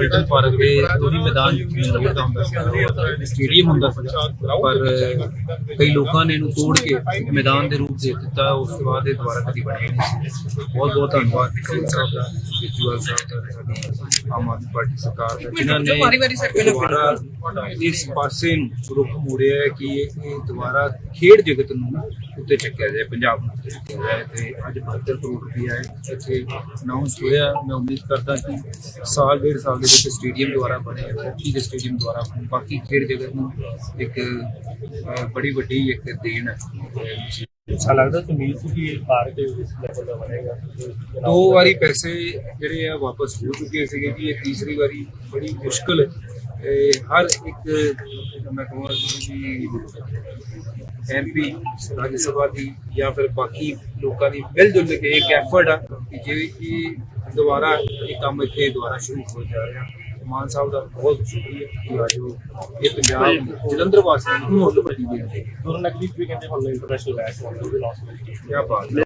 Burlton park ਦੇ ਉਹੀ ਮੈਦਾਨ ਲੋੜ ਦਾ ਹੁੰਦਾ ਸੀ ਸਟੇਡੀਅਮ ਹੁੰਦਾ ਸੀ ਪਰ ਕਈ ਲੋਕਾਂ ਨੇ ਇਹਨੂੰ ਤੋੜ ਕੇ ਮੈਦਾਨ ਦੇ ਰੂਪ ਦੇ ਦਿੱਤਾ, ਉਸ ਤੋਂ ਬਾਅਦ ਇਹ ਦੁਬਾਰਾ ਕਦੀ ਬਣਿਆ ਨਹੀਂ ਸੀ। ਬਹੁਤ ਬਹੁਤ ਧੰਨਵਾਦ। ਸਿੰਘ ਸਾਹਿਬ ਦਾ ਵਿਜੂਅਲ ਸਾਹਿਬ ਦਾ ਤੇ ਸਾਡੀ ਆਮ ਆਦਮੀ ਪਾਰਟੀ ਸਰਕਾਰ ਦਾ ਜਿਨ੍ਹਾਂ ਨੇ ਦੁਬਾਰਾ ਇਸ ਪਾਸੇ ਨੂੰ ਰੁਖ ਮੋੜਿਆ ਹੈ ਕਿ ਇਹ ਇਹ ਦੁਬਾਰਾ ਖੇਡ ਜਗਤ ਨੂੰ ਉੱਤੇ ਚੱਕਿਆ ਜਾਏ ਪੰਜਾਬ ਨੂੰ ਉੱਤੇ ਚੱਕਿਆ ਜਾਏ। ਤੇ ਅੱਜ 72 ਕਰੋੜ ਰੁਪਇਆ ਹੈ। ਇੱਥੇ ਅਨਾਉਂਸ ਹੋਇਆ ਮੈਂ ਉਮੀਦ ਕਰਦਾ ਕਿ ਸਾਲ ਡੇਢ ਸਾਲ ਦੇ ਵਿੱਚ ਸਟੇਡੀਅਮ ਦੁਆਰਾ ਬਣੇ ਹਾਕੀ ਦੇ ਸਟੇਡੀਅਮ ਦੁਆਰਾ ਬਣੇ। ਬਾਕੀ ਖੇਡ ਜਗਤ ਨੂੰ ਇੱਕ ਬੜੀ ਵੱਡੀ ਇੱਕ ਦੇਣ ਹੈ। ਅੱਛਾ ਲੱਗਦਾ ਤੁਹਾਨੂੰ ਸੀ ਕਿ ਇਹ ਪਾਰਕ ਦੇ ਇਸ ਲੈਵਲ ਦਾ ਬਣੇਗਾ? ਦੋ ਵਾਰੀ ਪੈਸੇ ਜਿਹੜੇ ਆ ਵਾਪਸ ਹੋ ਚੁੱਕੇ ਸੀਗੇ ਜੀ, ਇਹ ਤੀਸਰੀ ਵਾਰੀ ਬੜੀ ਮੁਸ਼ਕਲ ਇਹ ਹਰ ਇੱਕ, ਮੈਂ ਕਹਾਂ ਕਿ ਐਮਪੀ ਰਾਜ ਸਭਾ ਦੀ ਜਾਂ ਫਿਰ ਬਾਕੀ ਲੋਕਾਂ ਦੀ ਮਿਲ ਜੁਲ ਕੇ ਇੱਕ ਐਫਰਟ ਆ ਕਿ ਜੇ ਇਹ ਦੁਬਾਰਾ ਇਹ ਕੰਮ ਇੱਥੇ ਦੁਬਾਰਾ ਸ਼ੁਰੂ ਹੋ ਜਾ ਰਿਹਾ। ਮਾਨ ਸਾਹਿਬ ਦਾ ਬਹੁਤ ਸ਼ੁਕਰੀਆ ਕਿ ਇਹ ਪੰਜਾਬ ਜਲੰਧਰ ਵਾਸੀਆਂ ਨੂੰ ਵੱਡੀ ਦੇਣ ਦੇ ਦੋਨੋਂ ਵੀਕ ਵੀ ਕਹਿੰਦੇ ਹੁਣ ਇੰਟਰਨੈਸ਼ਨਲ ਮੈਚ ਹੋਣਾ ਲਾਸਟ ਵਿੱਚ ਕੀ ਬਾਤ